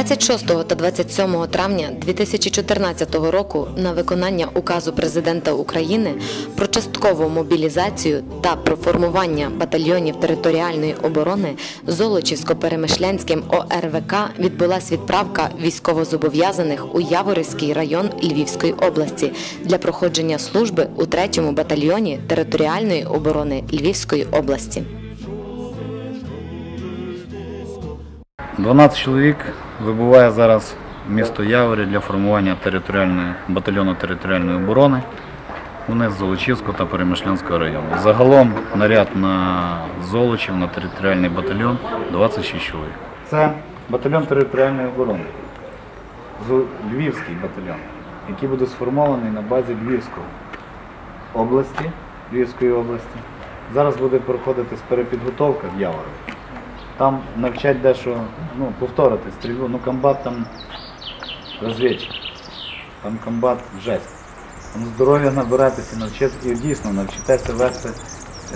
26 та 27 травня 2014 року на виконання указу президента України про часткову мобілізацію та про формування батальйонів територіальної оборони Золочівсько-Перемишлянським ОРВК відбулась відправка військовозобов'язаних у Яворівський район Львівської області для проходження служби у 3-му батальйоні територіальної оборони Львівської області. 12 чоловік вибуває зараз місто Яворі для формування територіальної батальйону територіальної оборони. Вони з Золочівського та Перемишлянського району. Загалом наряд на Золочів, на територіальний батальйон 26 чоловік. Це батальйон територіальної оборони. Львівський батальйон, який буде сформований на базі Львівської області, Львівської області. Зараз буде проходити перепідготовка в Яворі. Там навчать дещо, ну, повторити стрільбу. Ну, комбат там розвідчик. Там комбат жесть. Там здоров'я набиратися, навчити і дійсно навчитеся вести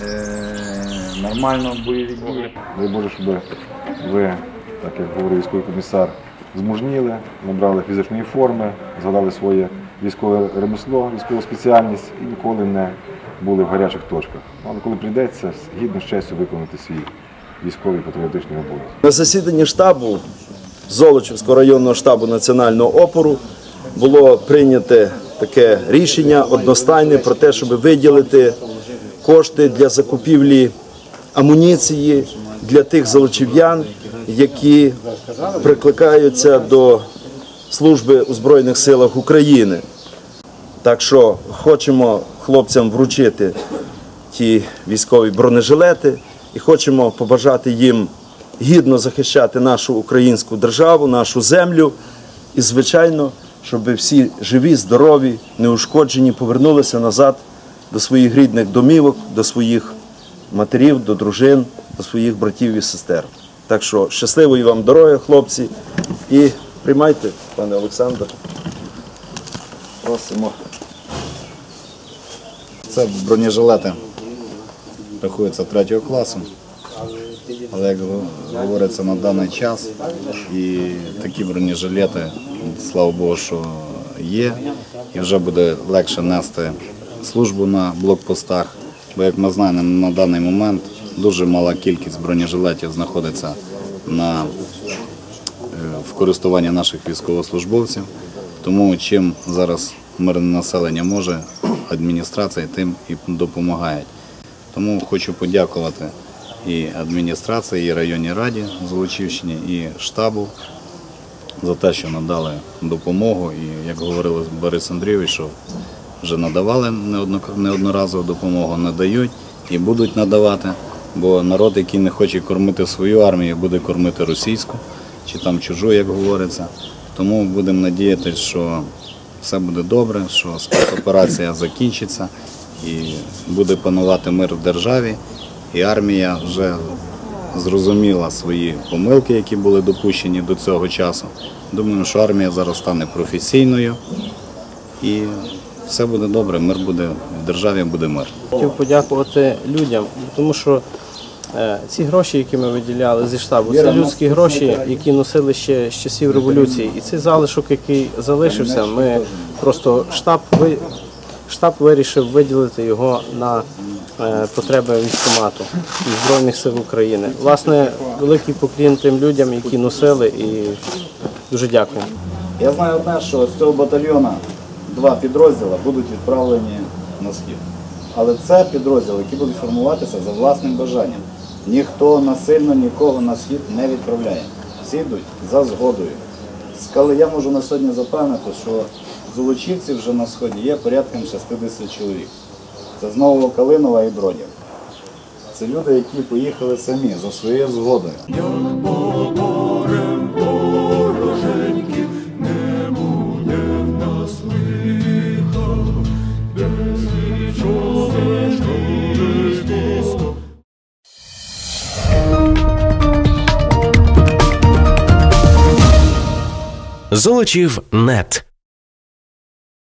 е- нормально бойові дії. Дай Боже, щоб ви, так як говорив військовий комісар, змужніли, набрали фізичної форми, згадали своє військове ремесло, військову спеціальність і ніколи не були в гарячих точках. Але коли прийдеться, гідно з честю виконати свій військовий патріотичний обов'язок. На засіданні штабу Золочівського районного штабу національного опору було прийнято таке рішення одностайне про те, щоб виділити кошти для закупівлі амуніції для тих золочів'ян, які прикликаються до служби у Збройних силах України. Так що хочемо хлопцям вручити ті військові бронежилети і хочемо побажати їм гідно захищати нашу українську державу, нашу землю. І, звичайно, щоб всі живі, здорові, неушкоджені повернулися назад до своїх рідних домівок, до своїх матерів, до дружин, до своїх братів і сестер. Так що щасливої вам дороги, хлопці, і приймайте, пане Олександр. Просимо. Це бронежилети рахуються третього класу. Але як говориться на даний час, і такі бронежилети, слава Богу, що є, і вже буде легше нести службу на блокпостах. Бо, як ми знаємо, на даний момент дуже мала кількість бронежилетів знаходиться на, е, в користуванні наших військовослужбовців. Тому чим зараз мирне населення може, адміністрація тим і допомагають. Тому хочу подякувати і адміністрації, і районній раді Золочівщині, і штабу за те, що надали допомогу. І як говорили Борис Андрійович, що вже надавали неодно- неодноразово допомогу, надають і будуть надавати. Бо народ, який не хоче кормити свою армію, буде кормити російську чи там чужу, як говориться. Тому будемо надіятися, що все буде добре, що спецоперація закінчиться і буде панувати мир в державі. І армія вже зрозуміла свої помилки, які були допущені до цього часу. Думаю, що армія зараз стане професійною і все буде добре, мир буде в державі, буде мир. Хотів подякувати людям, тому що е, ці гроші, які ми виділяли зі штабу, це людські гроші, які носили ще з часів революції. І цей залишок, який залишився, ми просто штаб штаб вирішив виділити його на е, потреби військкомату і Збройних сил України. Власне, великий поклін тим людям, які носили, і дуже дякую. Я знаю одне, що з цього батальйону два підрозділи будуть відправлені на схід. Але це підрозділи, які будуть формуватися за власним бажанням. Ніхто насильно нікого на схід не відправляє. Всі йдуть за згодою. Я можу на сьогодні запевнити, що золочівців вже на сході є порядком 60 чоловік. Це з Нового Калинова і Бродів. Це люди, які поїхали самі за своєю згодою. Золочів нет.